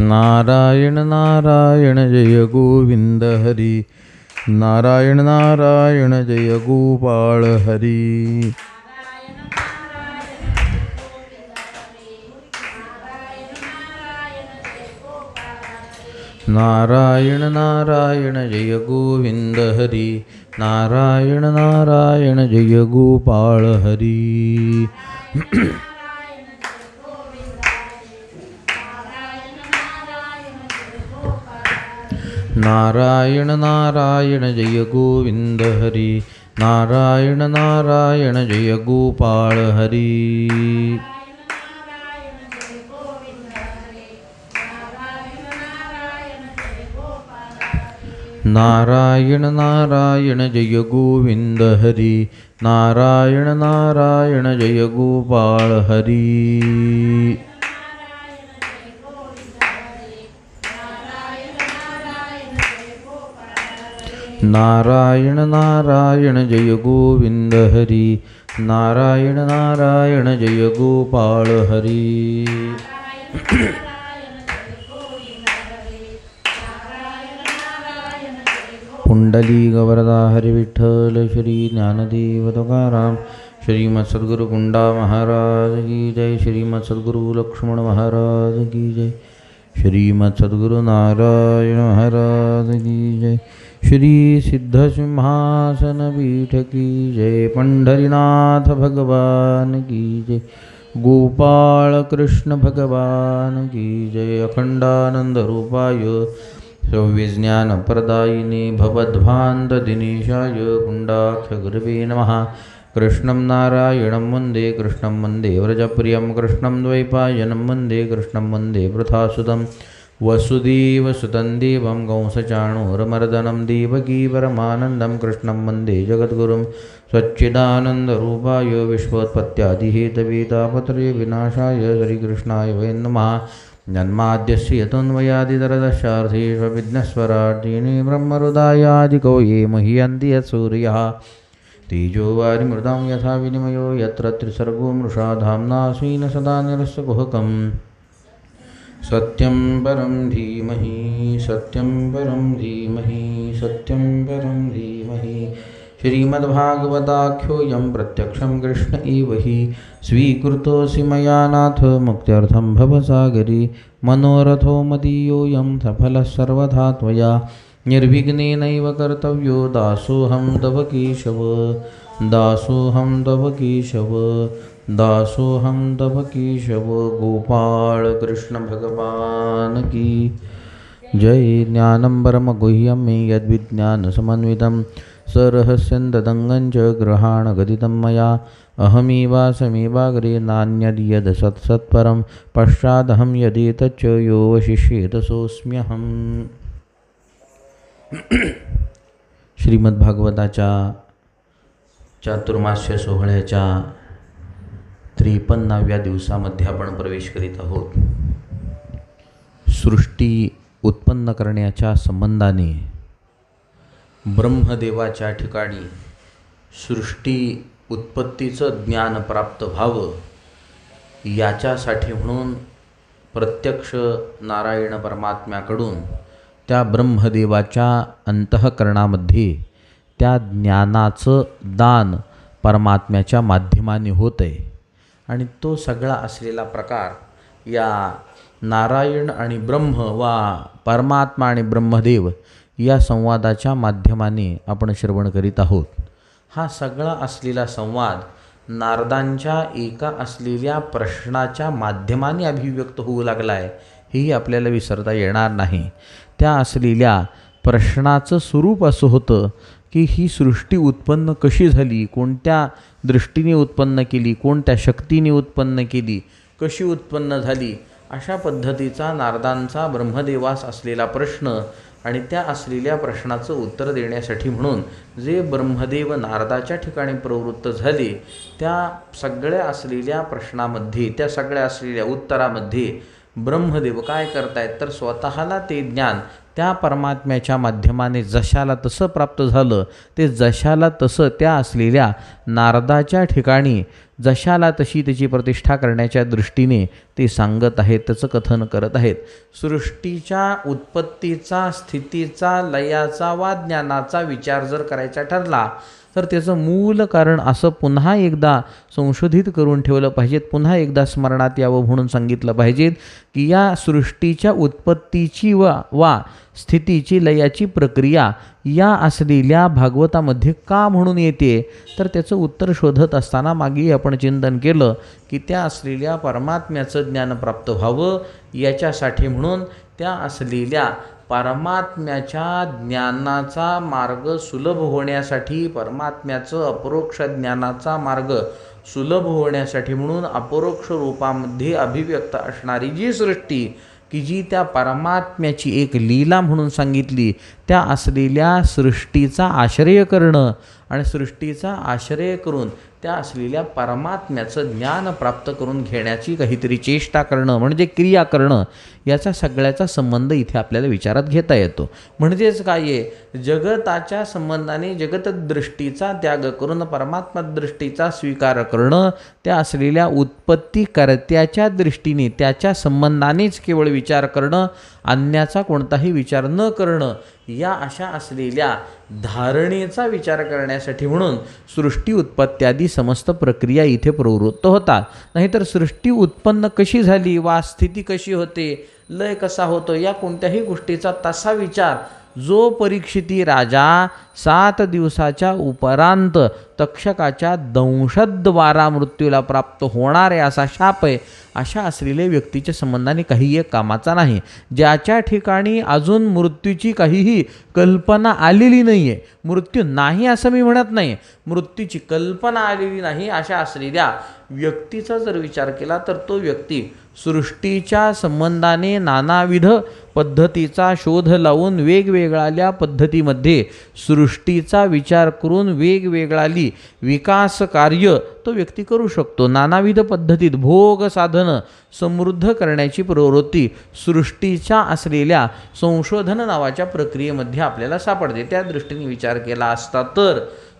नारायण नारायण जय गोविंद हरी नारायण नारायण जय गोपाळ हरी नारायण नारायण जय गोविंद हरी नारायण नारायण जय गोपाळ हरी नारायण नारायण जय गोविंद हरी नारायण नारायण जय गोपाळ हरी नारायण नारायण जय गोविंद हरी नारायण नारायण जय गोपाळ हरी नारायण नारायण जय गोविंद हरी। नारायण नारायण जय गोपाळ हरी। कुंडली गवरदा हरी विठ्ठल श्री ज्ञानदेव तुकाराम श्रीमद सद्गुरु गुंडा महाराज की जय। श्रीमद सद्गुरु लक्ष्मण महाराज की जय। श्रीमद सद्गुरु नारायण महाराज की जय। श्री सिद्धसिंहासन पीठ की जय पंढरीनाथ भगवान की जय गोपाळ कृष्ण भगवान की जय अखंडानंद रूपाय सव्यज्ञानप्रदायिने भवध्वान्तदिनेशाय गुण्डाख्यगुरवे नमः। कृष्णं नारायणं वन्दे कृष्णं वन्दे व्रजप्रियं कृष्णं द्वैपायनं वन्दे कृष्णं वन्दे वृथासुतं वसुदेवसुतं देवं कंसचाणूरमर्दनं देवकी परमानन्दं कृष्णं वन्दे जगद्गुरुं स्वच्छिदानन्दरूपायो विश्वोत्पत्त्यादिहेतवे विनाशाय श्रीकृष्णाय वै नमः। जन्माद्यस्य यतोन्वयादितरदशार्थेष्वविघ्नस्वरार्थिने ब्रह्मरुदायादिको ये मुह्यन्ति यत्सूर्यः तेजो वारिमृदां यथा विनिमयो यत्र त्रिसर्गो मृषा धाम्ना स्वीन सदा निरस्तकुहकम् सत्यं परं धीमहि, सत्यं परं धीमहि, सत्यं परं धीमहि। श्रीमद्भागवताख्योऽयं प्रत्यक्षं कृष्ण एव हि। स्वीकृतोऽसि मया नाथ मुक्त्यर्थं भवसागरी। मनोरथो मदीयोऽयं सफलः सर्वथा त्वया। निर्विघ्नेनैव कर्तव्यो दासोऽहं तव केशव। दासोऽहं तव केशव। दासोऽहं तव केशव गोपाळ कृष्ण भगवान् की। जय ज्ञानम्बरमगुह्यं मे यद्विज्ञानसमन्वितं। सरहस्यन्ददङ्गं च ग्रहाणगदितं मया। अहमेवासमेवाग्रे नान्यद्यद् सत्सत्परं पश्चादहं यदेतच्च यो वशिष्येत सोऽस्म्यहम् श्रीमद्भागवताच्या चातुर्मास्य सोहळ्याच्या त्रेपन्नाव्या दिवसामध्ये आपण प्रवेश करीत आहोत. सृष्टी उत्पन्न करण्याच्या संबंधाने ब्रह्मदेवाच्या ठिकाणी सृष्टी उत्पत्तीचं ज्ञान प्राप्त व्हावं याच्यासाठी म्हणून प्रत्यक्ष नारायण परमात्म्याकडून त्या ब्रह्मदेवाच्या अंतःकरणामध्ये त्या ज्ञानाचं दान परमात्म्याच्या माध्यमाने होत आहे आणि तो सगळा असलेला प्रकार या नारायण आणि ब्रह्म वा परमात्मा आणि ब्रह्मदेव या संवादाच्या माध्यमाने आपण श्रवण करीत आहोत. हा सगळा असलेला संवाद नारदांच्या एका असलेल्या प्रश्नाच्या माध्यमाने अभिव्यक्त होऊ लागला आहे हेही आपल्याला विसरता येणार नाही. त्या असलेल्या प्रश्नाचं स्वरूप असं होतं की ही सृष्टी उत्पन्न कशी झाली? कोणत्या दृष्टीने उत्पन्न केली? कोणत्या शक्तीने उत्पन्न केली? कशी उत्पन्न झाली? अशा पद्धतीचा नारदांचा ब्रह्मदेवास असलेला प्रश्न आणि त्या असलेल्या प्रश्नाचं उत्तर देण्यासाठी म्हणून जे ब्रह्मदेव नारदाच्या ठिकाणी प्रवृत्त झाले त्या सगळ्या असलेल्या प्रश्नामध्ये त्या सगळ्या असलेल्या उत्तरामध्ये ब्रह्मदेव काय करतायत? तर स्वतःला ते ज्ञान त्या परमात्म्याच्या माध्यमाने जशाला तसं प्राप्त झालं ते जशाला तसं त्या असलेल्या नारदाच्या ठिकाणी जशाला तशी त्याची प्रतिष्ठा करण्याच्या दृष्टीने ते सांगत आहेत त्याचं कथन करत आहेत. सृष्टीच्या उत्पत्तीचा स्थितीचा लयाचा वा ज्ञानाचा विचार जर करायचा ठरला तर त्याचं मूल कारण असं पुन्हा एकदा संशोधित करून ठेवलं पाहिजेत पुन्हा एकदा स्मरणात यावं म्हणून सांगितलं पाहिजेत की या सृष्टीच्या उत्पत्तीची व वा स्थितीची लयाची प्रक्रिया या असलेल्या भागवतामध्ये का म्हणून येते? तर त्याचं उत्तर शोधत असताना मागे आपण चिंतन केलं की त्या असलेल्या परमात्म्याचं ज्ञान प्राप्त व्हावं याच्यासाठी म्हणून त्या असलेल्या परमात्म्याच्या ज्ञानाचा मार्ग सुलभ होण्यासाठी परमात्म्याचं अपरोक्ष ज्ञानाचा मार्ग सुलभ होण्यासाठी म्हणून अपरोक्ष रूपामध्ये अभिव्यक्त असणारी जी सृष्टी की जी त्या परमात्म्याची एक लीला म्हणून सांगितली त्या असलेल्या सृष्टीचा आश्रय करणं आणि सृष्टीचा आश्रय करून त्या असलेल्या परमात्म्याचं ज्ञान प्राप्त करून घेण्याची काहीतरी चेष्टा करणं म्हणजे क्रिया करणं याचा सगळ्याचा संबंध इथे आपल्याला विचारात घेता येतो. म्हणजेच काय आहे? जगताच्या संबंधाने जगतदृष्टीचा त्याग करून परमात्मा दृष्टीचा स्वीकार करणं त्या असलेल्या उत्पत्तीकर्त्याच्या दृष्टीने त्याच्या संबंधानेच केवळ विचार करणं अन्याचा कोणताही विचार न करणं या अशा असलेल्या धारणेचा विचार करण्यासाठी म्हणून सृष्टी उत्पत्त्यादी समस्त प्रक्रिया इथे प्रवृत्त होतात. नाहीतर सृष्टी उत्पन्न कशी झाली वा स्थिती कशी होते लय कसा होतो या कोणत्याही गोष्टीचा तसा विचार जो परीक्षिती राजा सात दिवसाच्या उपरांत तक्षकाच्या दंशद्वारा मृत्यूला प्राप्त होणारे असा शाप आहे अशा असलेल्या व्यक्तीच्या संबंधाने काही एक कामाचा नाही. ज्याच्या ठिकाणी अजून मृत्यूची काहीही कल्पना आलेली नाही आहे मृत्यू नाही असं मी म्हणत नाही. मृत्यूची कल्पना आलेली नाही अशा असलेल्या व्यक्तीचा जर विचार केला तर तो व्यक्ती सृष्टीच्या संबंधाने नानाविध पद्धतीचा शोध लावून वेगवेगळ्या पद्धतीमध्ये सृष्टीचा विचार करून वेगवेगळाली विकास कार्य तो व्यक्ती करू शकतो. नानाविध पद्धतीत भोग साधनं समृद्ध करण्याची प्रवृत्ती सृष्टीच्या असलेल्या संशोधन नावाच्या प्रक्रियेमध्ये आपल्याला सापडते. त्या दृष्टीने विचार केला असता तर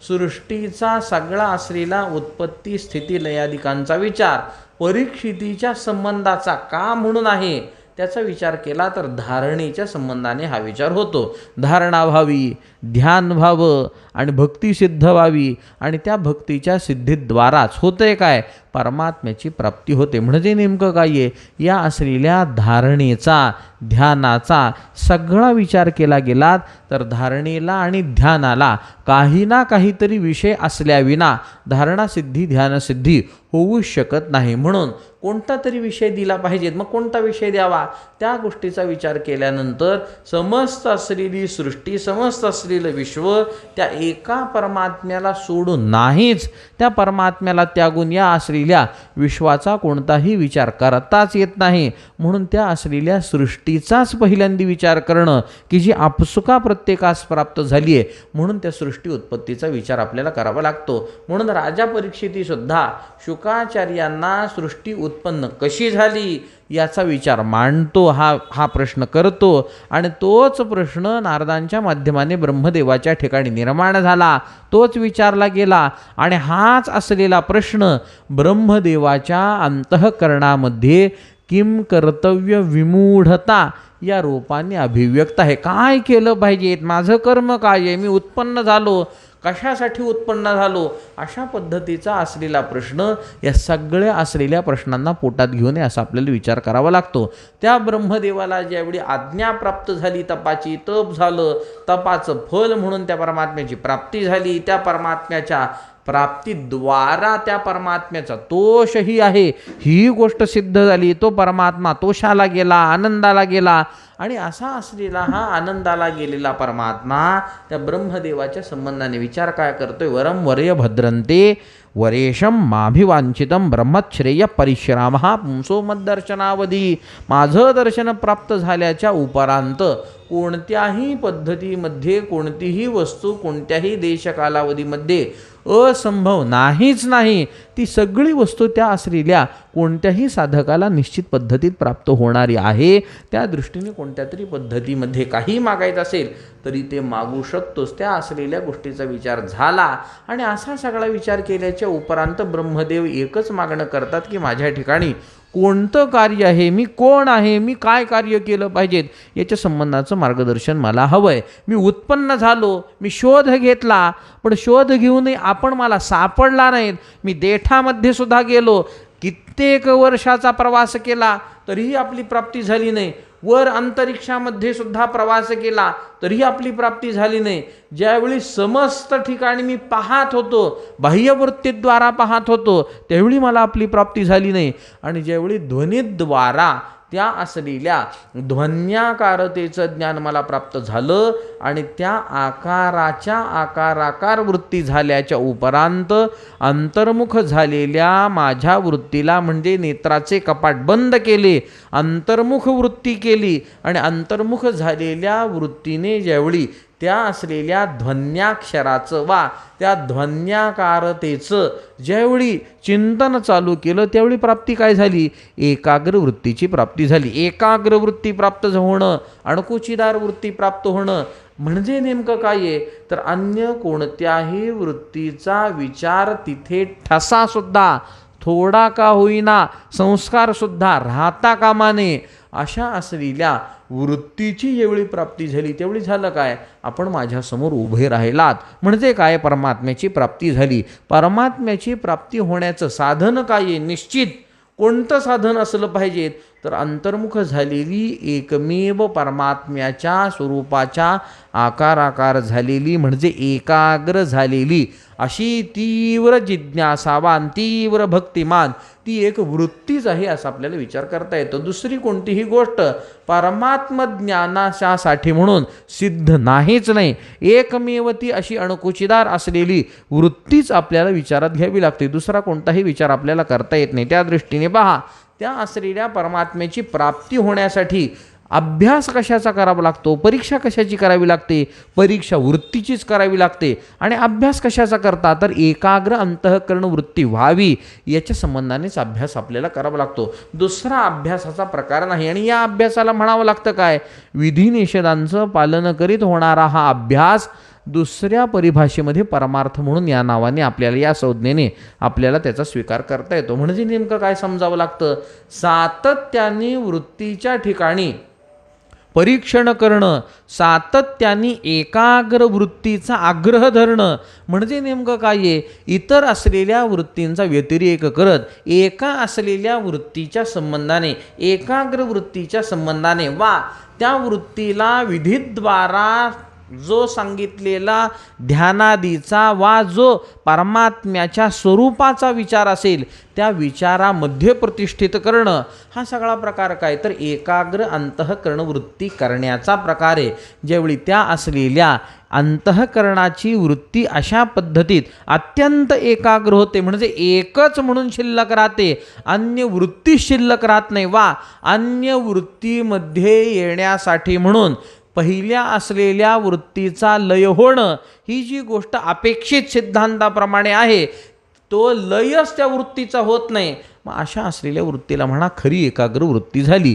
सृष्टीचा सगळा असलेला उत्पत्ती स्थिती लयादिकांचा विचार परीक्षितीच्या संबंधाचा का म्हणून आहे? त्याचा विचार केला तर धारणेच्या संबंधाने हा विचार होतो. धारणा व्हावी ध्यान व्हावं आणि भक्ती सिद्ध व्हावी. आणि त्या भक्तीच्या सिद्धीद्वाराच होते काय? परमात्म्याची प्राप्ती होते. म्हणजे नेमकं काय आहे? या असलेल्या धारणेचा ध्यानाचा सगळा विचार केला गेला तर धारणेला आणि ध्यानाला काही ना काहीतरी विषय असल्याविना धारणासिद्धी ध्यानसिद्धी होऊ शकत नाही. म्हणून कोणता तरी विषय दिला पाहिजेत मग कोणता विषय द्यावा? त्या गोष्टीचा विचार केल्यानंतर समस्त असलेली सृष्टी समस्त असलेलं विश्व त्या एका परमात्म्याला सोडून नाहीच त्या परमात्म्याला त्यागून या असलेल्या विश्वाचा कोणताही विचार करताच येत नाही. म्हणून त्या असलेल्या सृष्टीचाच पहिल्यांदा विचार करणं की जी आपसुका प्रत्येकास प्राप्त झाली आहे म्हणून त्या सृष्टी उत्पत्तीचा विचार आपल्याला करावा लागतो. म्हणून राजा परीक्षितीसुद्धा शुकाचार्यांना सृष्टी उत् उत्पन्न कशी झाली याचा विचार मांडतो हा हा प्रश्न करतो. आणि तोच प्रश्न नारदांच्या माध्यमाने ब्रह्मदेवाच्या ठिकाणी निर्माण झाला तोच विचारला गेला. आणि हाच असलेला प्रश्न ब्रह्मदेवाच्या अंतःकरणामध्ये किम कर्तव्य विमूढता या रूपाने अभिव्यक्त आहे. काय केलं पाहिजे? माझं कर्म काय आहे? मी उत्पन्न झालो कशासाठी उत्पन्न झालो? अशा पद्धतीचा असलेला प्रश्न या सगळ्या असलेल्या प्रश्नांना पोटात घेऊन असा आपल्याला विचार करावा लागतो. त्या ब्रह्मदेवाला ज्यावेळी आज्ञा प्राप्त झाली तपाची तप झालं तपाचं फल म्हणून त्या परमात्म्याची प्राप्ती झाली त्या परमात्म्याच्या प्राप्तीद्वारा त्या परमात्म्याचा तोषही आहे. ही गोष्ट सिद्ध झाली तो परमात्मा तोषाला गेला आनंदाला गेला आणि असा असलेला हा आनंदाला गेलेला परमात्मा त्या ब्रह्मदेवाच्या संबंधाने विचार काय करतोय? वरम वर्य भद्रंते वरेशम माभिवांछितम ब्रह्मश्रेय परिश्राम हा पुंसो मदर्शनावधी माझं दर्शन प्राप्त झाल्याच्या उपरांत कोणत्याही पद्धतीमध्ये कोणतीही वस्तू कोणत्याही देशकालावधीमध्ये असंभव नाहीच नाही. ती सगळी वस्तू त्या असलेल्या कोणत्याही साधकाला निश्चित पद्धतीत प्राप्त होणारी आहे. त्या दृष्टीने कोणत्या तरी पद्धतीमध्ये काही मागायचं असेल तरी ते मागू शकतोस. त्या असलेल्या गोष्टीचा विचार झाला आणि असा सगळा विचार केल्याच्या उपरांत ब्रह्मदेव एकच मागणं करतात की माझ्या ठिकाणी कोणतं कार्य आहे मी कोण आहे मी काय कार्य केलं पाहिजेत याच्या संबंधाचं मार्गदर्शन मला हवं आहे मी उत्पन्न झालो मी शोध घेतला पण शोध घेऊनही आपण मला सापडला नाहीत. मी देठामध्ये सुद्धा गेलो कित्येक वर्षाचा प्रवास केला तरीही आपली प्राप्ती झाली नाही. वर अंतरिक्षामध्ये सुद्धा प्रवास केला तरीही आपली प्राप्ती झाली नाही. ज्यावेळी समस्त ठिकाणी मी पाहत होतो बाह्यवृत्तीद्वारा पाहत होतो त्यावेळी मला आपली प्राप्ती झाली नाही. आणि ज्यावेळी ध्वनीद्वारा त्या असलेल्या ध्वन्याकारतेचं ज्ञान मला प्राप्त झालं आणि त्या आकाराच्या आकाराकार वृत्ती झाल्याच्या उपरांत अंतर्मुख झालेल्या माझ्या वृत्तीला म्हणजे नेत्राचे कपाट बंद केले अंतर्मुख वृत्ती केली आणि अंतर्मुख झालेल्या वृत्तीने ज्यावेळी त्या असलेल्या ध्वन्याक्षराचं वा त्या ध्वन्याकारतेचं ज्यावेळी चिंतन चालू केलं त्यावेळी प्राप्ती काय झाली? एकाग्र वृत्तीची प्राप्ती झाली. एकाग्र वृत्ती प्राप्त होणं अणकुचीदार वृत्ती प्राप्त होणं म्हणजे नेमकं काय आहे? तर अन्य कोणत्याही वृत्तीचा विचार तिथे ठसासुद्धा थोडा का होईना संस्कारसुद्धा राहता कामाने अशा असलेल्या वृत्तीची जेवढी प्राप्ती झाली तेवढी झालं काय? आपण माझ्यासमोर उभे राहिलात. म्हणजे काय? परमात्म्याची प्राप्ती झाली. परमात्म्याची प्राप्ती होण्याचं साधन काय आहे? निश्चित. कोणतं साधन असलं पाहिजे तर अंतर्मुख झालेली एकमेव परमात्म्याच्या स्वरूपाच्या आकाराकार झालेली म्हणजे एकाग्र झालेली. अशी तीव्र जिज्ञासावान तीव्र भक्तिमान ती एक वृत्तीच आहे असं आपल्याला विचार करता येतो. दुसरी कोणतीही गोष्ट परमात्म म्हणून सिद्ध नाहीच नाही. एकमेव ती अशी अणकुचीदार असलेली वृत्तीच आपल्याला विचारात घ्यावी लागते. दुसरा कोणताही विचार आपल्याला करता येत नाही. त्या दृष्टीने पहा. त्या असलेल्या परमात्म्याची प्राप्ती होण्यासाठी अभ्यास कशाचा करावा लागतो? परीक्षा कशाची करावी लागते? परीक्षा वृत्तीचीच करावी लागते. आणि अभ्यास कशाचा करता? तर एकाग्र अंतःकरण वृत्ती व्हावी याच्या संबंधानेच अभ्यास आपल्याला करावा लागतो. दुसरा अभ्यासाचा प्रकार नाही. आणि या अभ्यासाला म्हणावं लागतं काय? विधिनिषेधांचं पालन करीत होणारा हा अभ्यास दुसऱ्या परिभाषेमध्ये परमार्थ म्हणून या नावाने आपल्याला या संज्ञेने आपल्याला त्याचा स्वीकार करता येतो. म्हणजे नेमकं काय समजावं लागतं? सातत्याने वृत्तीच्या ठिकाणी परीक्षण करणं सातत्याने एकाग्र वृत्तीचा आग्रह धरणं म्हणजे नेमकं काय आहे? इतर असलेल्या वृत्तींचा व्यतिरेक करत एका असलेल्या वृत्तीच्या संबंधाने एकाग्र वृत्तीच्या संबंधाने वा त्या वृत्तीला विधीद्वारा जो सांगितलेला ध्यानादीचा वा जो परमात्म्याच्या स्वरूपाचा विचार असेल त्या विचारामध्ये प्रतिष्ठित करणं हा सगळा प्रकार काय? तर एकाग्र अंतःकरण वृत्ती करण्याचा प्रकार आहे. ज्यावेळी त्या असलेल्या अंतःकरणाची वृत्ती अशा पद्धतीत अत्यंत एकाग्र होते म्हणजे एकच म्हणून शिल्लक राहते अन्य वृत्ती शिल्लक राहत नाही. वा अन्य वृत्तीमध्ये येण्यासाठी म्हणून पहिल्या असलेल्या वृत्तीचा लय होणं ही जी गोष्ट अपेक्षित सिद्धांताप्रमाणे आहे तो लयच त्या वृत्तीचा होत नाही. मग अशा असलेल्या वृत्तीला म्हणा खरी एकाग्र वृत्ती झाली.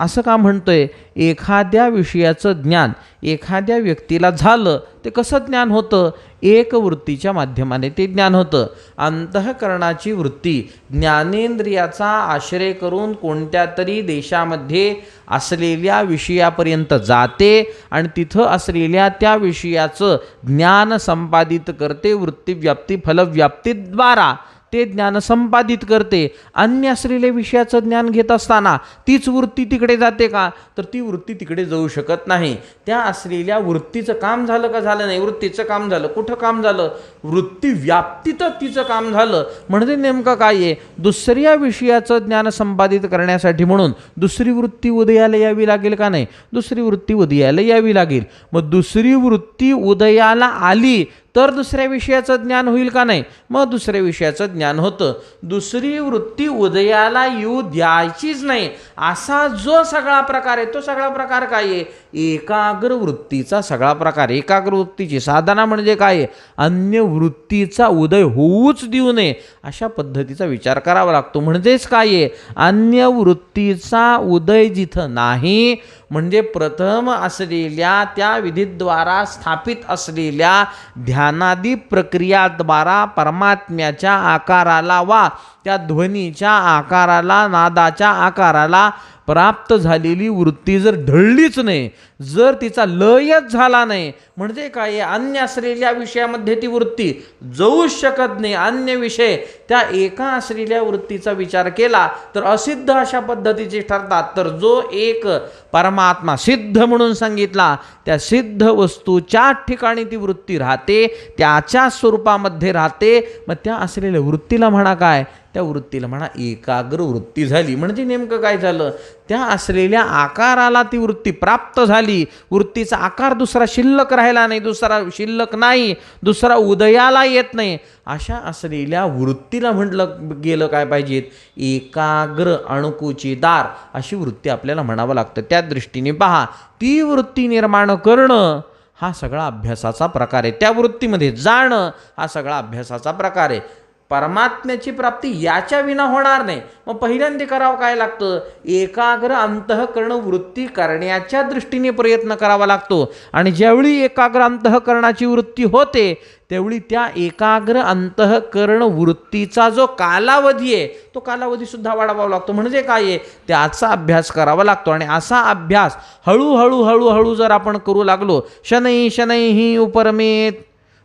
असं का म्हणतोय? एखाद्या विषयाचं ज्ञान एखाद्या व्यक्तीला झालं ते कसं ज्ञान होतं? एक वृत्तीच्या माध्यमाने ते ज्ञान होतं. अंतःकरणाची वृत्ती ज्ञानेंद्रियाचा आश्रय करून कोणत्या तरी देशामध्ये असलेल्या विषयापर्यंत जाते आणि तिथं असलेल्या त्या विषयाचं ज्ञान संपादित करते वृत्तीव्याप्ती फलव्याप्तीद्वारा. ते ज्ञान संपादित करते. अन्य असलेल्या विषयाचं ज्ञान घेत असताना तीच वृत्ती तिकडे जाते का? तर ती वृत्ती तिकडे जाऊ शकत नाही. त्या असलेल्या वृत्तीचं काम झालं का झालं नाही? वृत्तीचं काम झालं. कुठं काम झालं? वृत्ती व्याप्तीतच तिचं काम झालं. म्हणजे नेमकं काय आहे? दुसऱ्या विषयाचं ज्ञान संपादित करण्यासाठी म्हणून दुसरी वृत्ती उदयाला यावी लागेल का नाही? दुसरी वृत्ती उदयाला यावी लागेल. मग दुसरी वृत्ती उदयाला आली तर दुसऱ्या विषयाचं ज्ञान होईल का नाही? मग दुसऱ्या विषयाचं ज्ञान होतं. दुसरी वृत्ती उदयाला येऊ द्यायचीच नाही. असा जो सगळा प्रकार आहे तो सगळा प्रकार काय आहे? एकाग्र वृत्तीचा सगळा प्रकार. एकाग्र वृत्तीची साधना म्हणजे काय? आहे अन्य वृत्तीचा उदय होऊच देऊ नये. अशा पद्धतीचा विचार करावा लागतो. म्हणजेच काय आहे? अन्य वृत्तीचा उदय जिथं नाही म्हणजे प्रथम असलेल्या त्या विधीद्वारा स्थापित असलेल्या ध्या ध्यानादी प्रक्रियाद्वारा परमात्म्याच्या आकाराला वा त्या ध्वनीच्या आकाराला नादाच्या आकाराला प्राप्त झालेली वृत्ती जर ढळलीच नाही जर तिचा लयच झाला नाही म्हणजे काय? आहे? अन्य असलेल्या विषयामध्ये ती वृत्ती जाऊच शकत नाही. अन्य विषय त्या एका असलेल्या वृत्तीचा विचार केला तर असिद्ध अशा पद्धतीचे ठरतात. तर जो एक परमात्मा सिद्ध म्हणून सांगितला त्या सिद्ध वस्तूच्या ठिकाणी ती वृत्ती राहते त्याच्या स्वरूपामध्ये राहते. मग त्या असलेल्या वृत्तीला म्हणा काय? त्या वृत्तीला म्हणा एकाग्र वृत्ती झाली. म्हणजे नेमकं काय झालं? त्या असलेल्या आकाराला ती वृत्ती प्राप्त झाली. वृत्तीचा आकार दुसरा शिल्लक राहिला नाही दुसरा शिल्लक नाही दुसरा उदयाला येत नाही. अशा असलेल्या वृत्तीला म्हटलं गेलं काय पाहिजेत? एकाग्र अणकुचीदार अशी वृत्ती आपल्याला म्हणावं लागतं. त्या दृष्टीने पहा ती वृत्ती निर्माण करणं हा सगळा अभ्यासाचा प्रकार आहे. त्या वृत्तीमध्ये जाणं हा सगळा अभ्यासाचा प्रकार आहे. परमात्म्याची प्राप्ती याच्या विना होणार नाही. मग पहिल्यांदा करावं काय लागतं? एकाग्र अंतःकरण वृत्ती करण्याच्या दृष्टीने प्रयत्न करावा लागतो. आणि ज्यावेळी एकाग्र अंतःकरणाची वृत्ती होते त्यावेळी त्या एकाग्र अंतःकरण वृत्तीचा जो कालावधी आहे तो कालावधीसुद्धा वाढवावा लागतो. म्हणजे काय आहे? त्याचा अभ्यास करावा लागतो. आणि असा अभ्यास हळूहळू हळूहळू जर आपण करू लागलो शनै शनै ही उपरमेत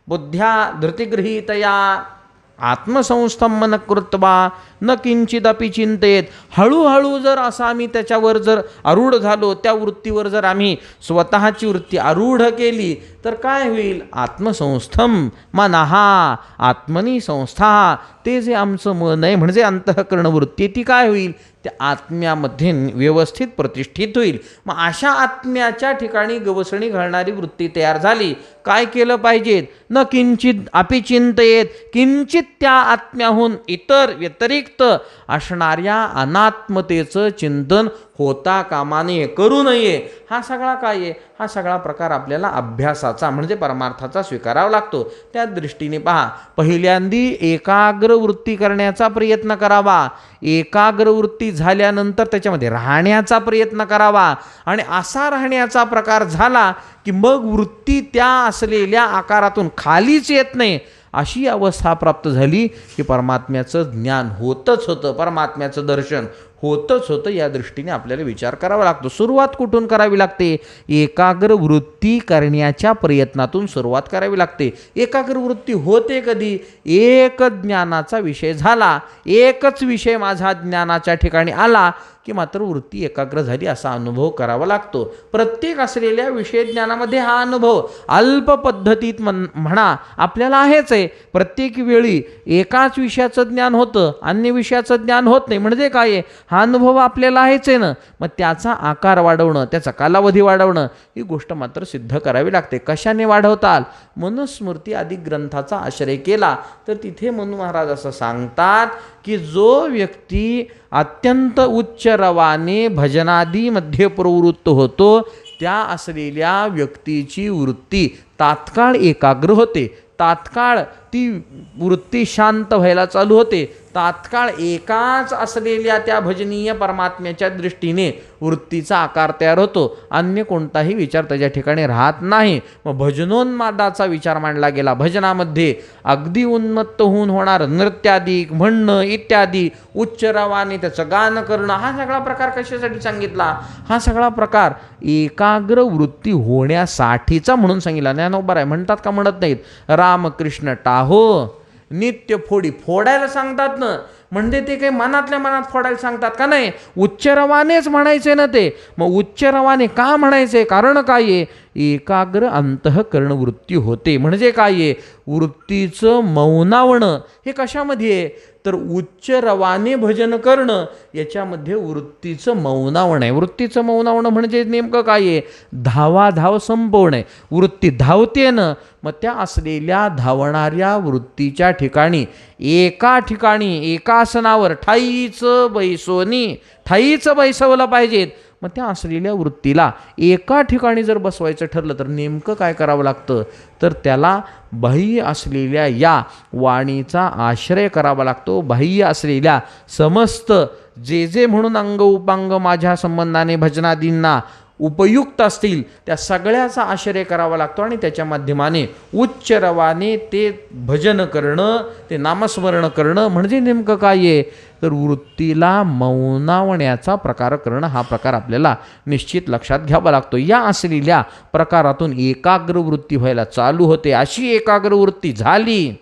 बुद्ध्या धृतिगृहीतया आत्मसंस्तंभन कृत्वा न किंचिदपि चिंतेत. हळूहळू जर असं आम्ही त्याच्यावर जर आरूढ झालो त्या वृत्तीवर जर आम्ही स्वतःची वृत्ती आरूढ केली तर काय होईल? आत्मसंस्थम मनहा आत्मनी संस्था. ते जे आमचं मन आहे म्हणजे अंतःकरण वृत्ती ती काय होईल? त्या आत्म्यामध्ये व्यवस्थित प्रतिष्ठित होईल. मग अशा आत्म्याच्या ठिकाणी गवसणी घालणारी वृत्ती तयार झाली. काय केलं पाहिजेत न किंचित अपिचिंतयेत. किंचित त्या आत्म्याहून इतर व्यतिरिक्त असणाऱ्या अनात्मतेचं चिंतन होता कामा नये करू नये हा सगळा काय आहे? हा सगळा प्रकार आपल्याला अभ्यासाचा म्हणजे परमार्थाचा स्वीकारावा लागतो. त्या दृष्टीने पहा पहिल्यांदी एकाग्र वृत्ती करण्याचा प्रयत्न करावा. एकाग्र वृत्ती झाल्यानंतर त्याच्यामध्ये राहण्याचा प्रयत्न करावा. आणि असा राहण्याचा प्रकार झाला की मग वृत्ती त्या असलेल्या आकारातून खालीच येत नाही. अशी अवस्था प्राप्त झाली की परमात्म्याचं ज्ञान होतच होतं. परमात्म्याचं दर्शन होतच होतं या दृष्टीने आपल्याला विचार करावा लागतो. सुरुवात कुठून करावी लागते? एकाग्र वृत्ती करण्याच्या प्रयत्नातून सुरुवात करावी लागते. एकाग्र वृत्ती होते कधी? एक ज्ञानाचा विषय झाला एकच विषय माझा ज्ञानाच्या ठिकाणी आला की मात्र वृत्ती एकाग्र झाली असा अनुभव करावा लागतो. प्रत्येक असलेल्या विषय ज्ञानामध्ये हा अनुभव अल्प पद्धतीत म्हण म्हणा आपल्याला आहेच आहे. प्रत्येक वेळी एकाच विषयाचं ज्ञान होतं अन्य विषयाचं ज्ञान होत नाही. म्हणजे काय आहे? हा अनुभव आपल्याला आहेच आहे ना. मग त्याचा आकार वाढवणं त्याचा कालावधी वाढवणं ही गोष्ट मात्र सिद्ध करावी लागते. कशाने वाढवताल? मनुस्मृती आदी ग्रंथाचा आश्रय केला. तर तिथे मनु महाराज असं सांगतात की जो व्यक्ती अत्यंत उच्च रवाने भजनादीमध्ये प्रवृत्त होतो त्या असलेल्या व्यक्तीची वृत्ती तात्काळ एकाग्र होते. तात्काळ ती वृत्ती शांत व्हायला चालू होते. तात्काळ एकाच असलेल्या त्या भजनीय परमात्म्याच्या दृष्टीने वृत्तीचा आकार तयार होतो. अन्य कोणताही विचार त्याच्या ठिकाणी राहत नाही. मग भजनोन्मादाचा विचार मांडला गेला. भजनामध्ये अगदी उन्मत्त होऊन होणार नृत्यादी म्हणणं इत्यादी उच्च रवाने त्याचं गान करणं हा सगळा प्रकार कशासाठी सांगितला? हा सगळा प्रकार एकाग्र वृत्ती होण्यासाठीचा म्हणून सांगितला. ज्ञानोबर आहे म्हणतात का म्हणत नाहीत? रामकृष्ण टाहो. नित्य फोडी. फोडायला सांगतात ना म्हणजे ते काही मनातल्या मनात फोडायला सांगतात का नाही? उच्च रवानेच म्हणायचे ना ते. मग उच्च रवाने का म्हणायचे? कारण काय आहे? एकाग्र अंतःकरण वृत्ती होते. म्हणजे काय आहे? वृत्तीचं मौनावणं. हे कशामध्ये आहे? तर उच्च रवाने भजन करणं याच्यामध्ये वृत्तीचं मौनावण आहे. वृत्तीचं मौनावणं म्हणजे नेमकं काय आहे? धावा धाव संपवणं आहे. वृत्ती धावते ना मग त्या असलेल्या धावणाऱ्या वृत्तीच्या ठिकाणी एका ठिकाणी एका आसनावर ठाईचं बैसोनी ठाईचं बैसवलं पाहिजेत. मग त्या असलेल्या वृत्तीला एका ठिकाणी जर बसवायचं ठरलं तर नेमकं काय करावं लागतं? तर त्याला बाह्य असलेल्या या वाणीचा आश्रय करावा लागतो. बाह्य असलेल्या समस्त जे जे म्हणून अंग उपांग माझ्या संबंधाने भजनादींना उपयुक्त असतील त्या सगळ्याचा आश्रय करावा लागतो आणि त्याच्या माध्यमाने उच्च रवाने ते भजन करणं ते नामस्मरण करणं म्हणजे नेमकं काय आहे? तर वृत्तीला मौनावण्याचा प्रकार करणं हा प्रकार आपल्याला निश्चित लक्षात घ्यावा लागतो. या असलेल्या प्रकारातून एकाग्र वृत्ती व्हायला चालू होते. अशी एकाग्र वृत्ती झाली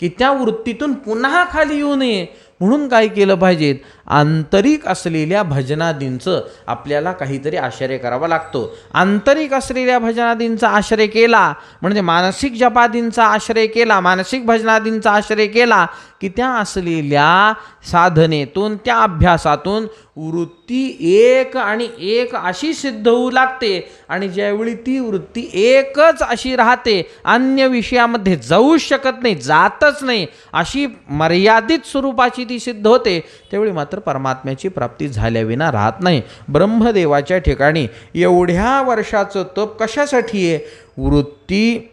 की त्या वृत्तीतून पुन्हा खाली येऊ नये. म्हणून काय केलं पाहिजेत आंतरिक असलेल्या भजनादींचं आपल्याला काहीतरी आश्रय करावा लागतो. आंतरिक असलेल्या भजनादींचा आश्रय केला म्हणजे मानसिक जपादींचा आश्रय केला मानसिक भजनादींचा आश्रय केला की त्या असलेल्या साधनेतून त्या अभ्यासातून वृत्ती एक आणि एक अशी सिद्ध होऊ लागते. आणि ज्यावेळी ती वृत्ती एकच अशी राहते अन्य विषयामध्ये जाऊच शकत नाही जातच नाही अशी मर्यादित स्वरूपाची ती सिद्ध होते त्यावेळी मात्र परमात्म्याची प्राप्ती झाल्याविना राहत नाही. ब्रह्मदेवाच्या ठिकाणी एवढ्या वर्षाचं तप कशासाठी आहे? वृत्ती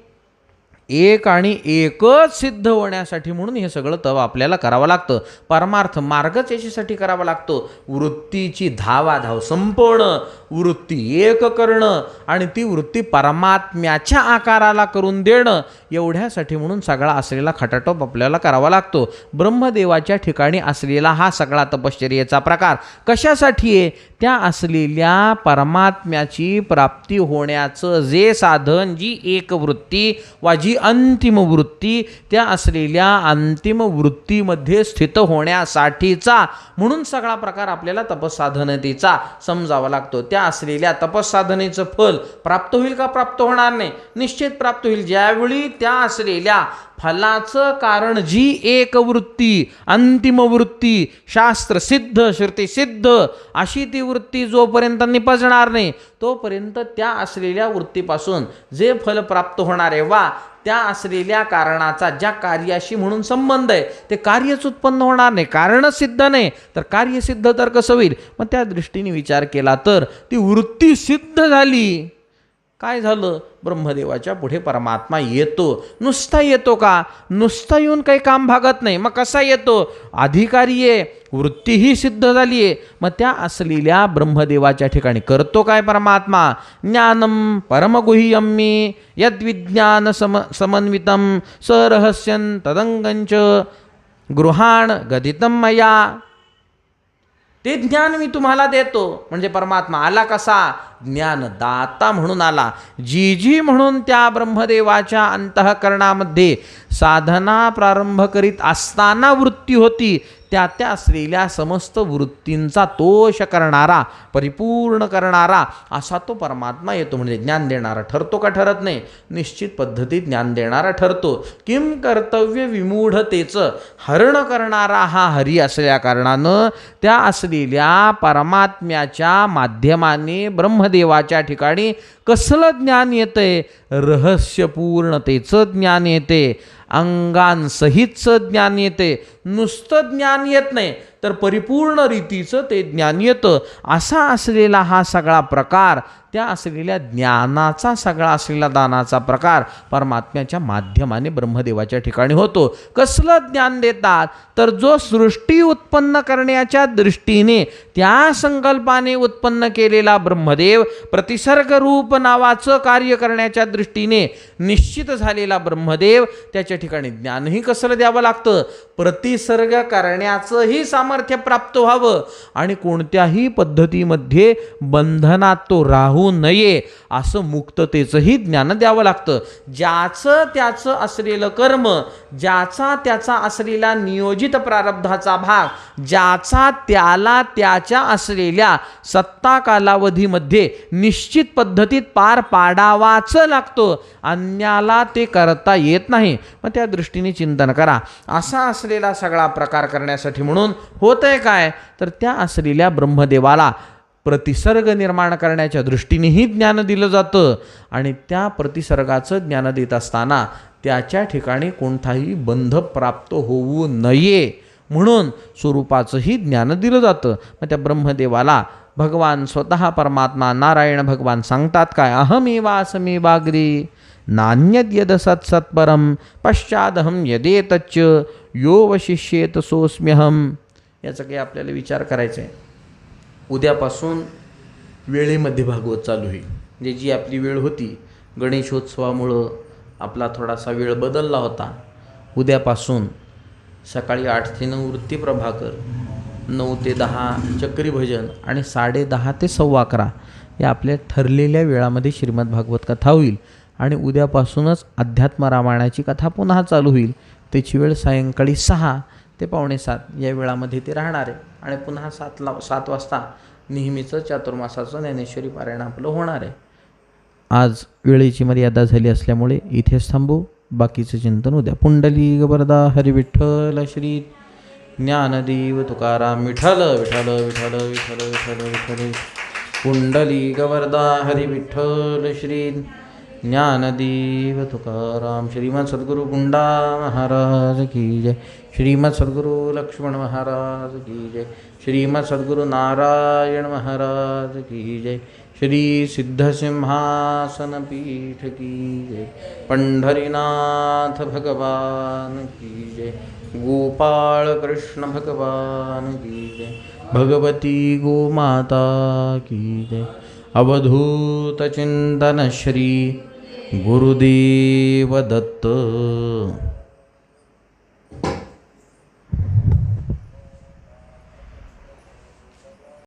एक आणि एकच सिद्ध होण्यासाठी म्हणून हे सगळं तव आपल्याला करावं लागतं. परमार्थ मार्गच याच्यासाठी करावा लागतो. वृत्तीची धावाधाव संपवणं वृत्ती एक करणं आणि ती वृत्ती परमात्म्याच्या आकाराला करून देणं एवढ्यासाठी म्हणून सगळा असलेला खटाटोप आपल्याला करावा लागतो. ब्रह्मदेवाच्या ठिकाणी असलेला हा सगळा तपश्चर्याचा प्रकार कशासाठी आहे? त्या असलेल्या परमात्म्याची प्राप्ती होण्याचं जे साधन जी एक वृत्ती वा जी अंतिम वृत्ती त्या असलेल्या अंतिम वृत्तीमध्ये स्थित होण्यासाठीचा. म्हणून सगळा प्रकार आपल्याला तपसाधनतेचा समजावा लागतो. त्या असलेल्या तपसाधनेचं फल प्राप्त होईल का प्राप्त होणार नाही? निश्चित प्राप्त होईल. ज्यावेळी त्या असलेल्या फलाचं कारण जी एक वृत्ती अंतिम वृत्ती शास्त्र सिद्ध श्रुती सिद्ध अशी ती वृत्ती जोपर्यंत निपजणार नाही तोपर्यंत त्या असलेल्या वृत्तीपासून जे फल प्राप्त होणार आहे वा त्या असलेल्या कारणाचा ज्या कार्याशी म्हणून संबंध आहे ते कार्यच उत्पन्न होणार नाही कारणच सिद्ध नाही तर कार्य सिद्ध तर कसं होईल? मग त्या दृष्टीने विचार केला तर ती वृत्ती सिद्ध झाली. काय झालं? ब्रह्मदेवाच्या पुढे परमात्मा येतो. नुसता येतो का? नुसता येऊन काही काम भागत नाही. मग कसा येतो? अधिकारी आहे वृत्तीही सिद्ध झाली आहे. मग त्या असलेल्या ब्रह्मदेवाच्या ठिकाणी करतो काय परमात्मा? ज्ञानम परमगुह्यम्मी यद्विज्ञान सम समन्वितम सरहस्यं तदंगंच गृहाण गदितम मया. ते ज्ञान मी तुम्हाला देतो. म्हणजे परमात्मा आला कसा? ज्ञानदाता म्हणून आला. जी जी म्हणून त्या ब्रह्मदेवाच्या अंतःकरणामध्ये साधना प्रारंभ करीत असताना वृत्ती होती. त्या त्या असलेल्या समस्त वृत्तींचा तोष करणारा परिपूर्ण करणारा असा तो परमात्मा येतो म्हणजे ज्ञान देणारा ठरतो का ठरत नाही? निश्चित पद्धतीत ज्ञान देणारा ठरतो. किम कर्तव्य विमूढतेचं हरण करणारा हा हरी असल्या कारणानं त्या असलेल्या परमात्म्याच्या माध्यमाने ब्रह्मदेवाच्या ठिकाणी कसलं ज्ञान येतंय? रहस्यपूर्णतेचं ज्ञान येते. अंगांसहितचं ज्ञान येते. नुसतं ज्ञान येत नाही तर परिपूर्ण रीतीचं ते ज्ञान येतं. असा असलेला हा सगळा प्रकार त्या असलेल्या ज्ञानाचा सगळा असलेला दानाचा प्रकार परमात्म्याच्या माध्यमाने ब्रह्मदेवाच्या ठिकाणी होतो. कसलं ज्ञान देतात? तर जो सृष्टी उत्पन्न करण्याच्या दृष्टीने त्या संकल्पाने उत्पन्न केलेला ब्रह्मदेव प्रतिसर्गरूप नावाचं कार्य करण्याच्या दृष्टीने निश्चित झालेला ब्रह्मदेव त्याच्या ठिकाणी ज्ञानही कसलं द्यावं लागतं? प्रतिसर्ग करण्याचंही सामर्थ्य प्राप्त व्हावं आणि कोणत्याही पद्धतीमध्ये बंधनात तो राहू नये असं मुक्ततेचंही ज्ञान द्यावं लागतं. ज्याचं त्याचं असलेलं कर्म ज्याचा त्याचा असलेला नियोजित प्रारब्धाचा भाग ज्याचा त्याला त्याच्या असलेल्या सत्ता कालावधीमध्ये निश्चित पद्धतीत पार पाडावाच लागतं. अन्याला ते करता येत नाही. मग त्या दृष्टीने चिंतन करा. असा असलेला सगळा प्रकार करण्यासाठी म्हणून होतंय काय? तर त्या असलेल्या ब्रह्मदेवाला प्रतिसर्ग निर्माण करण्याच्या दृष्टीनेही ज्ञान दिलं जातं. आणि त्या प्रतिसर्गाचं ज्ञान देत असताना त्याच्या ठिकाणी कोणताही बंध प्राप्त होऊ नये म्हणून स्वरूपाचंही ज्ञान दिलं जातं. मग त्या ब्रह्मदेवाला भगवान स्वतः परमात्मा नारायण भगवान सांगतात काय? अहमेवासमे बाग्री नान्यद्यदसत्सत्परं पश्चादहं यदेतच्च यो वशिष्येत सोस्म्यहम याचा काही आपल्याला विचार करायचा. आहे उद्यापासून वेळेमध्ये भागवत चालू होईल. म्हणजे जी आपली वेळ होती गणेशोत्सवामुळं आपला थोडासा वेळ बदलला होता. उद्यापासून सकाळी आठ ते नऊ वृत्ती प्रभाकर नऊ ते दहा चक्री भजन आणि साडे दहा ते सव्वा अकरा या आपल्या ठरलेल्या वेळामध्ये श्रीमद भागवत कथा होईल. आणि उद्यापासूनच अध्यात्म रामायणाची कथा पुन्हा चालू होईल. त्याची वेळ सायंकाळी सहा ते पावणे सात या वेळामध्ये ते राहणार आहे. आणि पुन्हा सातला सात वाजता नेहमीचं चातुर्मासाचं ज्ञानेश्वरी पारायण आपलं होणार आहे. आज वेळेची मर्यादा झाली असल्यामुळे इथेच थांबू. बाकीचं चिंतन उद्या. पुंडली गबरदा हरी विठ्ठल श्री ज्ञानदेव तुकाराम विठ्ठल विठ्ठल विठ्ठल विठ्ठल विठ्ठल विठ्ठल पुंडली गवरदा हरी विठ्ठल श्री ज्ञानदेव तुकाराम श्रीमद सद्गुरु गुंडा महाराज की जय। श्रीमद सद्गुरु लक्ष्मण महाराज की जय। श्रीमद सद्गुरु नारायण महाराज की जय। श्री सिद्धसिंहासन पीठ की जय। पंढरीनाथ भगवान की जय। गोपाळ कृष्ण भगवान की जय। भगवती गोमाता की जय। अवधूत चिंतन श्री गुरुदेव दत्त।